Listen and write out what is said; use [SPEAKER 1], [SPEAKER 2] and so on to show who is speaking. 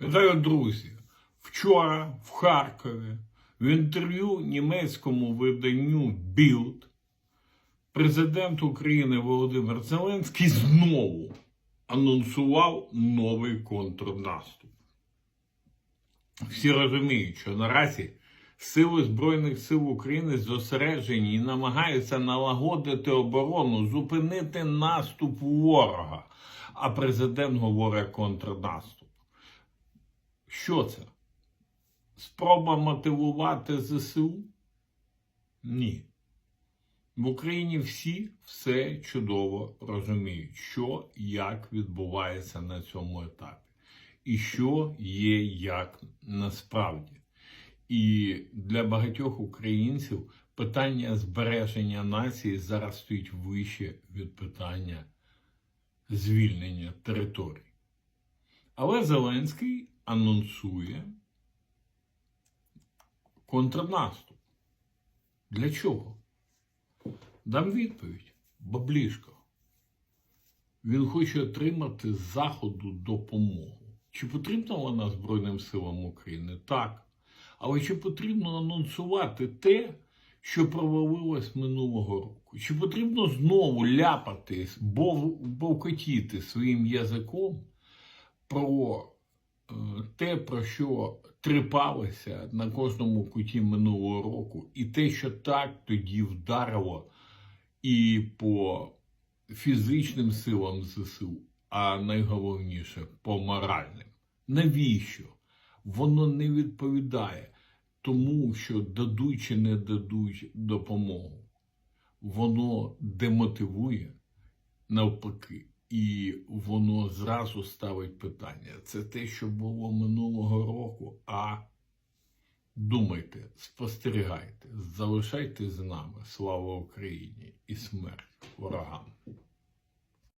[SPEAKER 1] Вітаю, друзі! Вчора в Харкові в інтерв'ю німецькому виданню Білд президент України Володимир Зеленський знову анонсував новий контрнаступ. Всі розуміють, що наразі Сили Збройних сил України зосереджені і намагаються налагодити оборону, зупинити наступ ворога. А президент говорить контрнаступ. Що це? Спроба мотивувати ЗСУ? Ні. В Україні всі все чудово розуміють, що як відбувається на цьому етапі, і що є як насправді. І для багатьох українців питання збереження нації зараз стоїть вище від питання звільнення територій. Але Зеленський анонсує контрнаступ. Для чого? Дам відповідь. Баблішко. Він хоче отримати з Заходу допомогу. Чи потрібна вона Збройним силам України? Так. Але чи потрібно анонсувати те, що провалилось минулого року? Чи потрібно знову ляпати, бов, бовкотіти своїм язиком про те, про що трипалися на кожному куті минулого року, і те, що так тоді вдарило і по фізичним силам ЗСУ, а найголовніше по моральним? Навіщо? Воно не відповідає тому, що дадуть чи не дадуть допомогу. Воно демотивує навпаки, і воно зразу ставить питання. Це те, що було минулого року. А думайте, спостерігайте, залишайтесь з нами. Слава Україні і смерть ворогам!